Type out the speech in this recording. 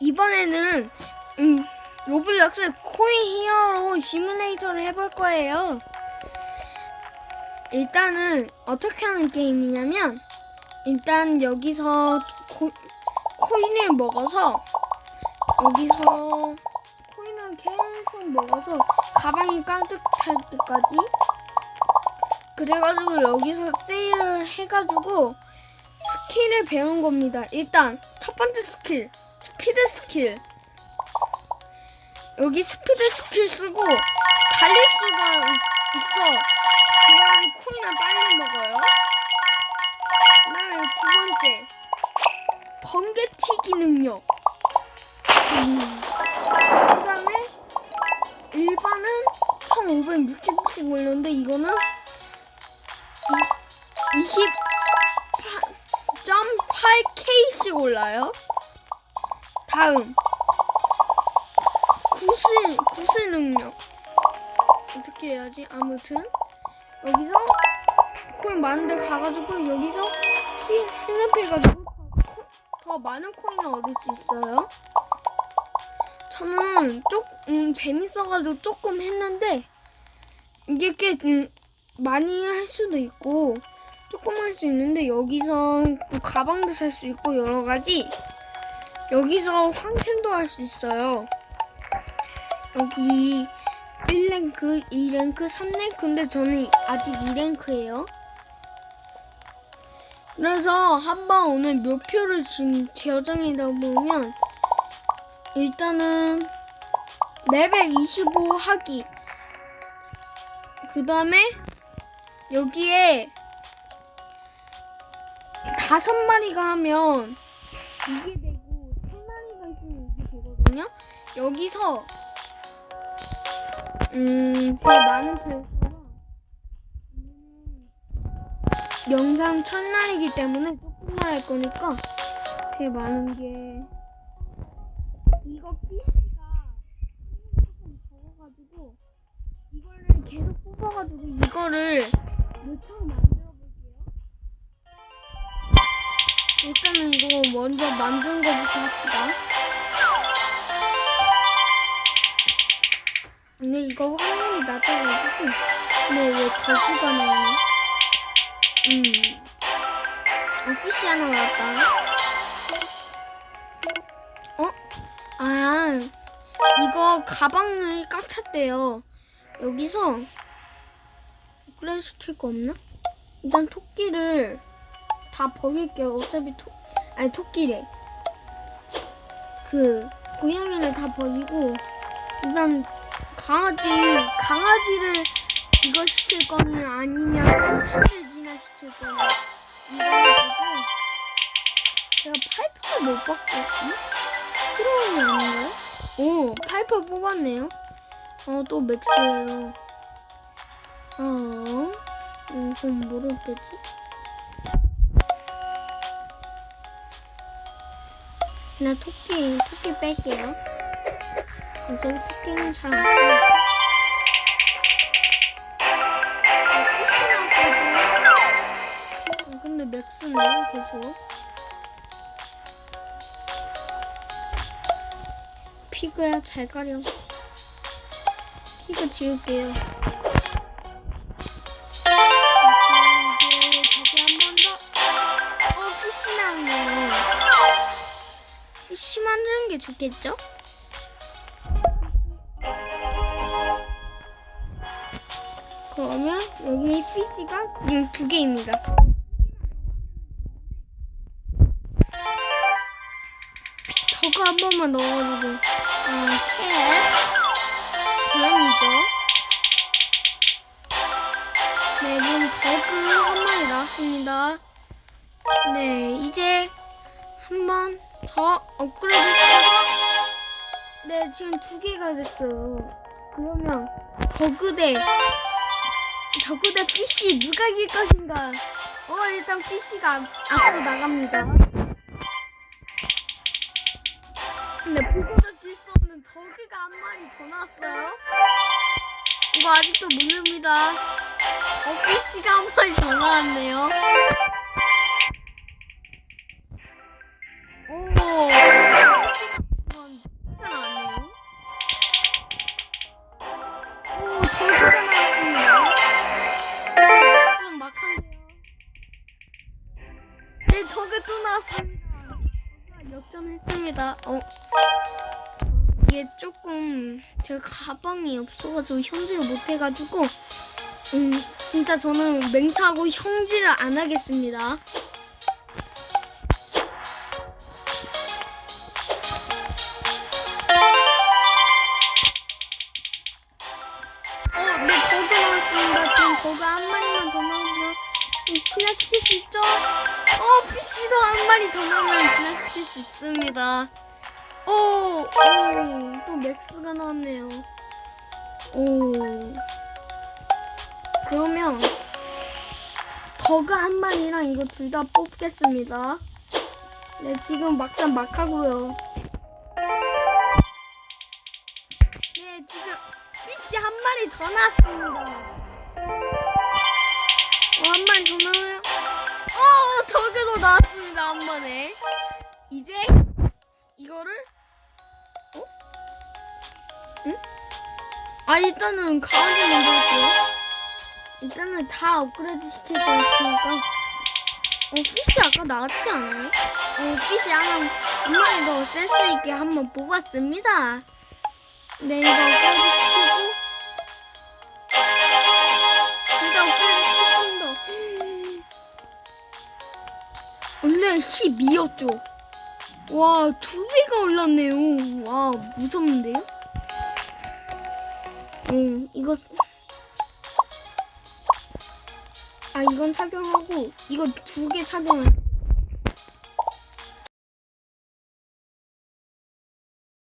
이번에는 음, 로블록스 코인 히어로 시뮬레이터를 해볼 거예요. 일단은 어떻게 하는 게임이냐면 일단 여기서 코, 코인을 먹어서 여기서 코인을 계속 먹어서 가방이 가득 찰 때까지 그래가지고 여기서 세일을 해가지고 스킬을 배운 겁니다. 일단 첫 번째 스킬 스피드 스킬 여기 스피드 스킬 쓰고 달릴 수가 있- 있어. 그래가지고 코인을 빨리 먹어요. 그다음에 두 번째 번개치기 능력. 음. 그 다음에 일반은 1,560씩 올렸는데 이거는 28.8K씩 올라요. 다음 구슬 구슬 능력 어떻게 해야지? 아무튼 여기서 코인 많은데 가가지고 여기서 힐업해가지고 더, 더 많은 코인을 얻을 수 있어요. 저는 쪽 음, 재밌어가지고 조금 했는데 이게 꽤 음, 많이 할 수도 있고 조금 할 수 있는데 여기서 뭐 가방도 살 수 있고 여러 가지 여기서 황생도 할 수 있어요. 여기 1랭크, 2랭크, 3랭크인데 저는 아직 2랭크예요. 그래서 한번 오늘 묘표를 지금 저장해다 보면 일단은 레벨 25 하기 그 다음에 여기에 다섯 마리가 하면 이게 되고 세 마리가 있으면 이게 되거든요. 여기서 음, 되게 많은 플레이어가 음, 영상 첫날이기 때문에 조금만 할 거니까 되게 많은 게 이거 PC가 조금 적어가지고 이거를 계속 뽑아가지고 이거를 몇창 만들어 볼게요. 일단은 이거 먼저 만든 거부터 합시다. 근데 이거 화면이 낮아가지고 근데 왜 덕후가 나오네? 음 오피시 하나 나왔다 어? 아 이거 가방을 꽉 찼대요 여기서 업그레이드 시킬 거 없나? 일단 토끼를 다 버릴게요 어차피 토 아니 토끼래 그 고양이를 다 버리고 일단 강아지 강아지를 이거 시킬 거는 아니면 피쉬를 진화시킬 거는 이거 가지고 제가 파이프를 못 받거든요? 히로운이 아닌가요? 오 파이프 뽑았네요 어 또 맥스예요 어 음, 그럼 뭐를 빼지? 그냥 토끼 토끼 뺄게요 어차피 토끼는 잘안 피시랑 써도. 어, 근데 맥스네, 계속. 피그야, 잘 가렴. 피그 지울게요. 다시 한 번 더. 어, 피시 나오네. 피시 만드는 게 좋겠죠? 그러면 여기 PC가 지금 두 개입니다. 저거 한 번만 넣어가지고 어, 캣 고양이죠. 네, 지금 더그 한 마리 나왔습니다. 네, 이제 한 번 더 업그레이드 시켜서 네, 지금 두 개가 됐어요. 그러면 더그 대 덕후대 PC 누가 이길 것인가? 어 일단 PC가 앞서 나갑니다. 근데 보고도 질 수 없는 덕후가 한 마리 더 나왔어요. 이거 아직도 모릅니다. 어 PC가 한 마리 더 나왔네요. 덕가 역전했습니다. 어. 이게 조금 제가 가방이 없어가지고 형질을 못해가지고 음 진짜 저는 맹사하고 형질을 안 하겠습니다. 어, 네, 덕에 나왔습니다. 지금 덕에 한 마리만 더 나오면 좀 진화시킬 수 있죠? 어, 피쉬도 한 마리 더 나오면 진화시킬 수 있습니다. 오, 오, 또 맥스가 나왔네요. 오. 그러면 덕가 한 마리랑 이거 둘 다 뽑겠습니다. 네, 지금 막상 막 하고요. 네, 지금 피쉬 한 마리 더 나왔습니다. 번에. 이제 이거를 어? 응? 아 일단은 가운데 할게요. 일단은 다 업그레이드 시킬 것 같으니까. 어 피쉬 아까 나왔지 않아요? 어 피쉬 하나 한 마리 더 센스 있게 한번 뽑았습니다. 네 이거 업그레이드 시키 12였죠. 와, 두 배가 올랐네요. 와, 무섭는데요? 응, 이거. 아, 이건 착용하고, 이거 두 개 착용해.